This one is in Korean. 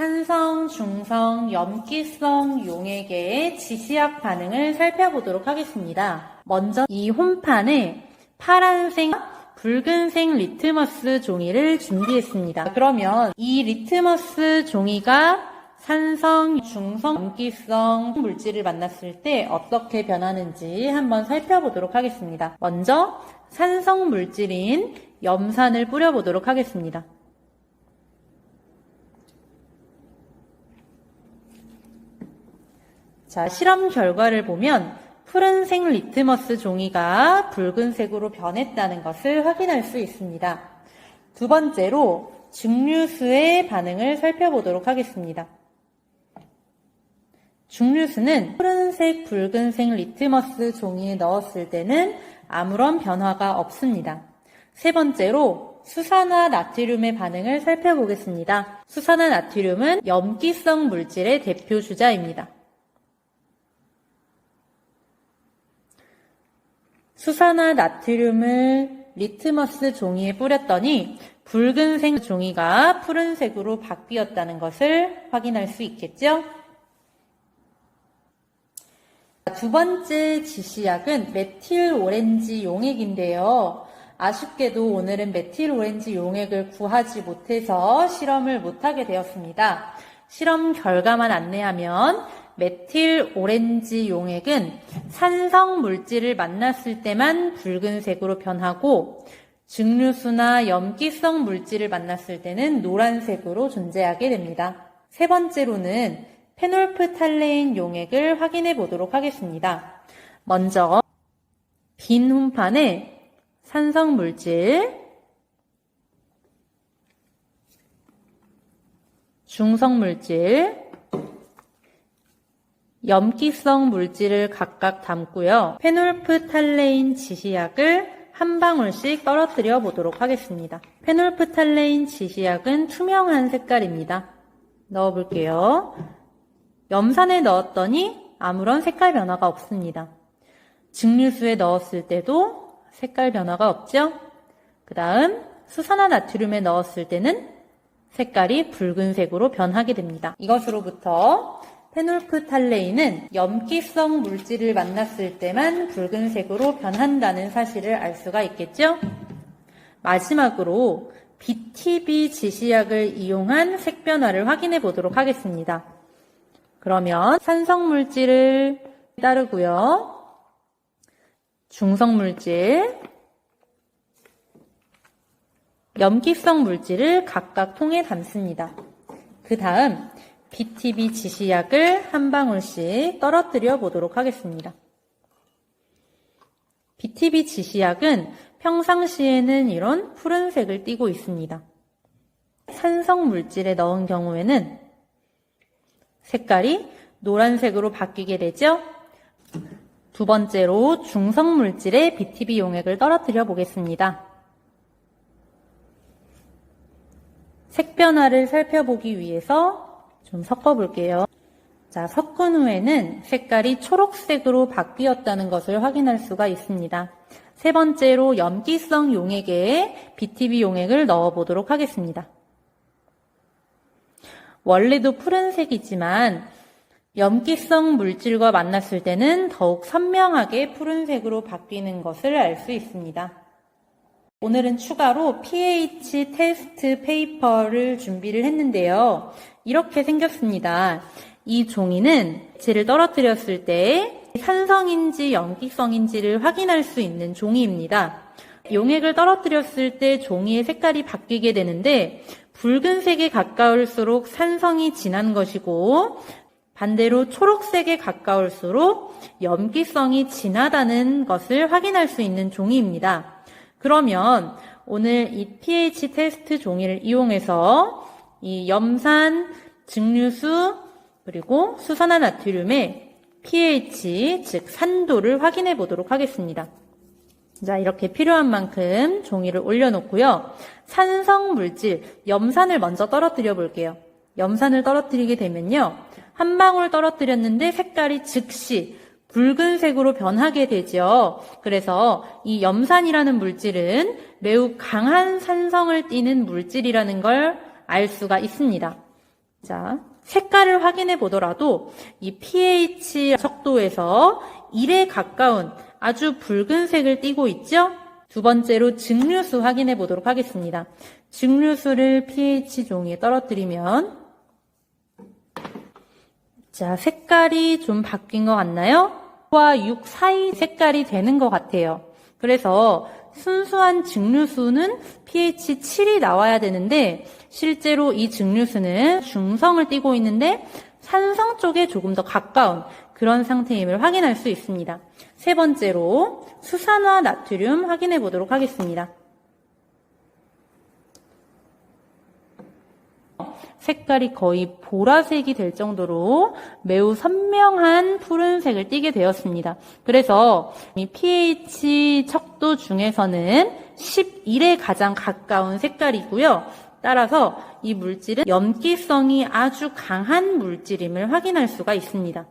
산성, 중성, 염기성 용액의 지시학 반응을 살펴보도록 하겠습니다. 먼저 이 홈판에 파란색, 붉은색 리트머스 종이를 준비했습니다. 그러면 이 리트머스 종이가 산성, 중성, 염기성 물질을 만났을 때 어떻게 변하는지 한번 살펴보도록 하겠습니다. 먼저 산성 물질인 염산을 뿌려보도록 하겠습니다. 자, 실험 결과를 보면 푸른색 리트머스 종이가 붉은색으로 변했다는 것을 확인할 수 있습니다. 두 번째로 증류수의 반응을 살펴보도록 하겠습니다. 중류수는 푸른색, 붉은색 리트머스 종이에 넣었을 때는 아무런 변화가 없습니다. 세 번째로 수산화 나트륨의 반응을 살펴보겠습니다. 수산화 나트륨은 염기성 물질의 대표 주자입니다. 수산화 나트륨을 리트머스 종이에 뿌렸더니 붉은색 종이가 푸른색으로 바뀌었다는 것을 확인할 수 있겠죠? 두 번째 지시약은 메틸 오렌지 용액인데요. 아쉽게도 오늘은 메틸 오렌지 용액을 구하지 못해서 실험을 못하게 되었습니다. 실험 결과만 안내하면 메틸 오렌지 용액은 산성 물질을 만났을 때만 붉은색으로 변하고 증류수나 염기성 물질을 만났을 때는 노란색으로 존재하게 됩니다. 세 번째로는 페놀프탈레인 용액을 확인해 보도록 하겠습니다. 먼저 빈 홈판에 산성 물질, 중성 물질, 염기성 물질을 각각 담고요. 페놀프탈레인 지시약을 한 방울씩 떨어뜨려 보도록 하겠습니다. 페놀프탈레인 지시약은 투명한 색깔입니다. 넣어 볼게요. 염산에 넣었더니 아무런 색깔 변화가 없습니다. 증류수에 넣었을 때도 색깔 변화가 없죠? 그 다음 수산화 나트륨에 넣었을 때는 색깔이 붉은색으로 변하게 됩니다. 이것으로부터 페놀프탈레인은 염기성 물질을 만났을 때만 붉은색으로 변한다는 사실을 알 수가 있겠죠? 마지막으로 BTB 지시약을 이용한 색변화를 확인해 보도록 하겠습니다. 그러면 산성 물질을 따르고요. 중성 물질, 염기성 물질을 각각 통에 담습니다. 그 다음 BTB 지시약을 한 방울씩 떨어뜨려 보도록 하겠습니다. BTB 지시약은 평상시에는 이런 푸른색을 띠고 있습니다. 산성 물질에 넣은 경우에는 색깔이 노란색으로 바뀌게 되죠. 두 번째로 중성 물질의 BTB 용액을 떨어뜨려 보겠습니다. 색 변화를 살펴보기 위해서 좀 섞어 볼게요. 자, 섞은 후에는 색깔이 초록색으로 바뀌었다는 것을 확인할 수가 있습니다. 세 번째로 염기성 용액에 BTB 용액을 넣어 보도록 하겠습니다. 원래도 푸른색이지만 염기성 물질과 만났을 때는 더욱 선명하게 푸른색으로 바뀌는 것을 알 수 있습니다. 오늘은 추가로 pH 테스트 페이퍼를 준비를 했는데요. 이렇게 생겼습니다. 이 종이는 재를 떨어뜨렸을 때 산성인지 염기성인지를 확인할 수 있는 종이입니다. 용액을 떨어뜨렸을 때 종이의 색깔이 바뀌게 되는데 붉은색에 가까울수록 산성이 진한 것이고 반대로 초록색에 가까울수록 염기성이 진하다는 것을 확인할 수 있는 종이입니다. 그러면 오늘 이 pH 테스트 종이를 이용해서 이 염산, 증류수, 그리고 수산화 나트륨의 pH, 즉 산도를 확인해 보도록 하겠습니다. 자, 이렇게 필요한 만큼 종이를 올려놓고요. 산성 물질, 염산을 먼저 떨어뜨려 볼게요. 염산을 떨어뜨리게 되면요. 한 방울 떨어뜨렸는데 색깔이 즉시 붉은색으로 변하게 되죠. 그래서 이 염산이라는 물질은 매우 강한 산성을 띠는 물질이라는 걸 알 수가 있습니다. 자, 색깔을 확인해 보더라도 이 pH 척도에서 1에 가까운 아주 붉은색을 띠고 있죠? 두 번째로 증류수 확인해 보도록 하겠습니다. 증류수를 pH 종이에 떨어뜨리면 자, 색깔이 좀 바뀐 것 같나요? 와6 사이 색깔이 되는 것 같아요. 그래서 순수한 증류수는 pH 7이 나와야 되는데 실제로 이 증류수는 중성을 띠고 있는데 산성 쪽에 조금 더 가까운 그런 상태임을 확인할 수 있습니다. 세 번째로 수산화 나트륨 확인해 보도록 하겠습니다. 색깔이 거의 보라색이 될 정도로 매우 선명한 푸른색을 띠게 되었습니다. 그래서 이 pH 척도 중에서는 11에 가장 가까운 색깔이고요. 따라서 이 물질은 염기성이 아주 강한 물질임을 확인할 수가 있습니다.